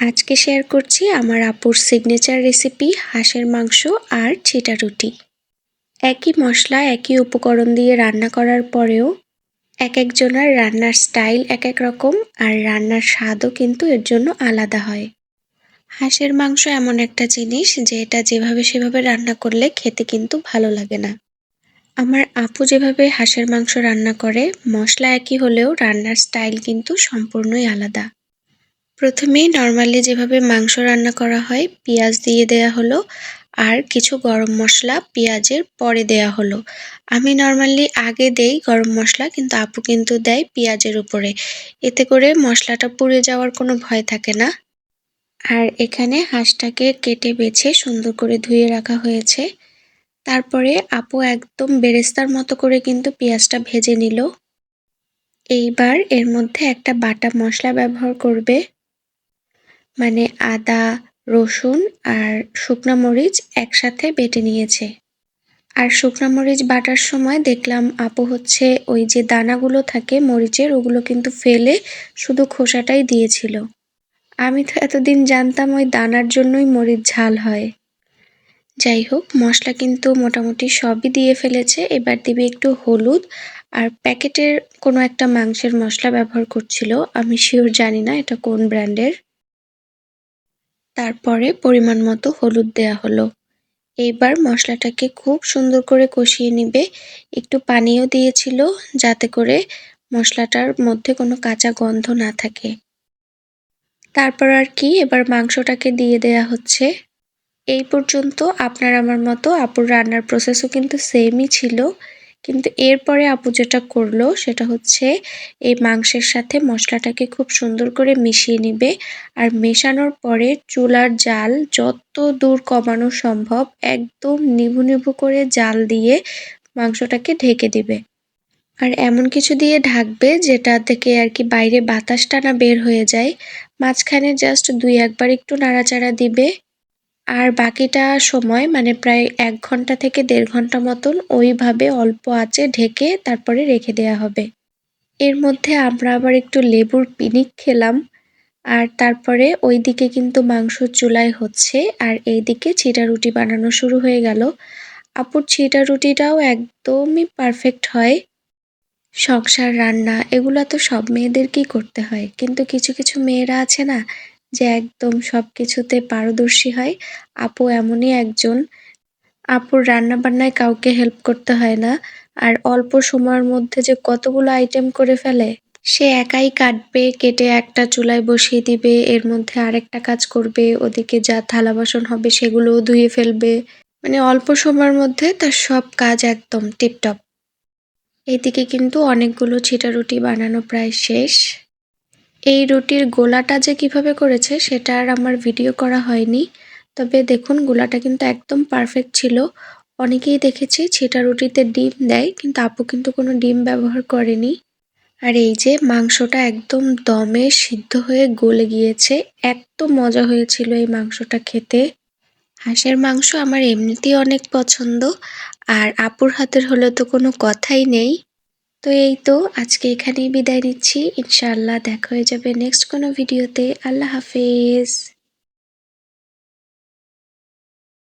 আজকে শেয়ার করছি আমার আপুর সিগনেচার রেসিপি হাঁসের মাংস আর ছিটা রুটি। একই মশলা, একই উপকরণ দিয়ে রান্না করার পরেও এক একজনের রান্নার স্টাইল এক এক রকম আর রান্নার স্বাদও কিন্তু এর জন্য আলাদা হয়। হাঁসের মাংস এমন একটা জিনিস যে এটা যেভাবে সেভাবে রান্না করলে খেতে কিন্তু ভালো লাগে না। আমার আপু যেভাবে হাঁসের মাংস রান্না করে, মশলা একই হলেও রান্নার স্টাইল কিন্তু সম্পূর্ণই আলাদা। প্রথমেই নর্মালি যেভাবে মাংস রান্না করা হয়, পেঁয়াজ দিয়ে দেয়া হলো আর কিছু গরম মশলা পেঁয়াজের পরে দেয়া হলো। আমি নর্মালি আগে দেই গরম মশলা, কিন্তু আপু কিন্তু দেয় পেঁয়াজের উপরে। এতে করে মশলাটা পুড়ে যাওয়ার কোনো ভয় থাকে না। আর এখানে হাঁসটাকে কেটে বেছে সুন্দর করে ধুয়ে রাখা হয়েছে। তারপরে আপু একদম বেরেস্তার মতো করে কিন্তু পেঁয়াজটা ভেজে নিল। এইবার এর মধ্যে একটা বাটা মশলা ব্যবহার করবে। মানে আদা, রসুন আর শুকনো মরিচ একসাথে বেটে নিয়েছে। আর শুকনো মরিচ বাটার সময় দেখলাম আপু হচ্ছে ওই যে দানাগুলো থাকে মরিচের, ওগুলো কিন্তু ফেলে শুধু খোসাটাই দিয়েছিল। আমি তো এতদিন জানতাম ওই দানার জন্যই মরিচ ঝাল হয়। যাই হোক, মশলা কিন্তু মোটামুটি সবই দিয়ে ফেলেছে। এবার দিবে একটু হলুদ আর প্যাকেটের কোনো একটা মাংসের মশলা ব্যবহার করছিল। আমি শিওর জানি না এটা কোন ব্র্যান্ডের। তারপরে পরিমাণ মতো হলুদ দেয়া হলো। এইবার মশলাটাকে খুব সুন্দর করে কষিয়ে নিবে। একটু পানিও দিয়েছিল যাতে করে মশলাটার মধ্যে কোনো কাঁচা গন্ধ না থাকে। তারপর আর কি, এবার মাংসটাকে দিয়ে দেয়া হচ্ছে। এই পর্যন্ত আপনার আমার মতো আপুর রান্নার প্রসেসও কিন্তু সেমই ছিল। কিন্তু এরপরে আপু যেটা করল সেটা হচ্ছে এই মাংসের সাথে মশলাটাকে খুব সুন্দর করে মিশিয়ে নিবে। আর মেশানোর পরে চুলার জাল যত দূর কমানো সম্ভব একদম নিভু নিভু করে জাল দিয়ে মাংসটাকে ঢেকে দিবে। আর এমন কিছু দিয়ে ঢাকবে যেটা থেকে আর কি বাইরে বাতাসটা না বের হয়ে যায়। মাঝখানে জাস্ট দুই একবার একটু নাড়াচাড়া দিবে। আর বাকিটা সময় মানে প্রায় এক ঘণ্টা থেকে দেড় ঘণ্টা মতন ওইভাবে অল্প আঁচে ঢেকে তারপরে রেখে দেওয়া হবে। এর মধ্যে আমরা আবার একটু লেবুর পিনিক খেলাম, আর তারপরে ওই দিকে কিন্তু মাংস চুলায় হচ্ছে, আর এই দিকে ছিটা রুটি বানানো শুরু হয়ে গেল। আপুর ছিটা রুটিটাও একদমই পারফেক্ট হয়। সংসার, রান্না, এগুলো তো সব মেয়েদেরকেই করতে হয়, কিন্তু কিছু কিছু মেয়েরা আছে না যে একদম সব কিছুতে পারদর্শী হয়। আপু এমনই একজন। আপুর রান্না বান্নায় কাউকে হেল্প করতে হয় না। আর অল্প সময়ের মধ্যে যে কতগুলো আইটেম করে ফেলে, সে একাই কাটবে, কেটে একটা চুলায় বসিয়ে দিবে, এর মধ্যে আরেকটা কাজ করবে, ওদিকে যা থালা বাসন হবে সেগুলোও ধুয়ে ফেলবে। মানে অল্প সময়ের মধ্যে তার সব কাজ একদম টিপটপ এইদিকে কিন্তু অনেকগুলো ছিটা রুটি বানানো প্রায় শেষ। এই রুটির গোলাটা যে কীভাবে করেছে সেটা আর আমার ভিডিও করা হয়নি। তবে দেখুন, গোলাটা কিন্তু একদম পারফেক্ট ছিল। অনেকেই দেখেছি ছিটা রুটিতে ডিম দেয়, কিন্তু আপু কিন্তু কোনো ডিম ব্যবহার করেনি। আর এই যে মাংসটা একদম দমে সিদ্ধ হয়ে গলে গিয়েছে, এত মজা হয়েছিল এই মাংসটা খেতে। হাঁসের মাংস আমার এমনিতেই অনেক পছন্দ, আর আপুর হাতের হলে তো কোনো কথাই নেই। তো এই তো আজকে এখানেই বিদায় নিচ্ছি। ইনশাআল্লাহ দেখা হয়ে যাবে নেক্সট কোনো ভিডিওতে আল্লাহ হাফেজ।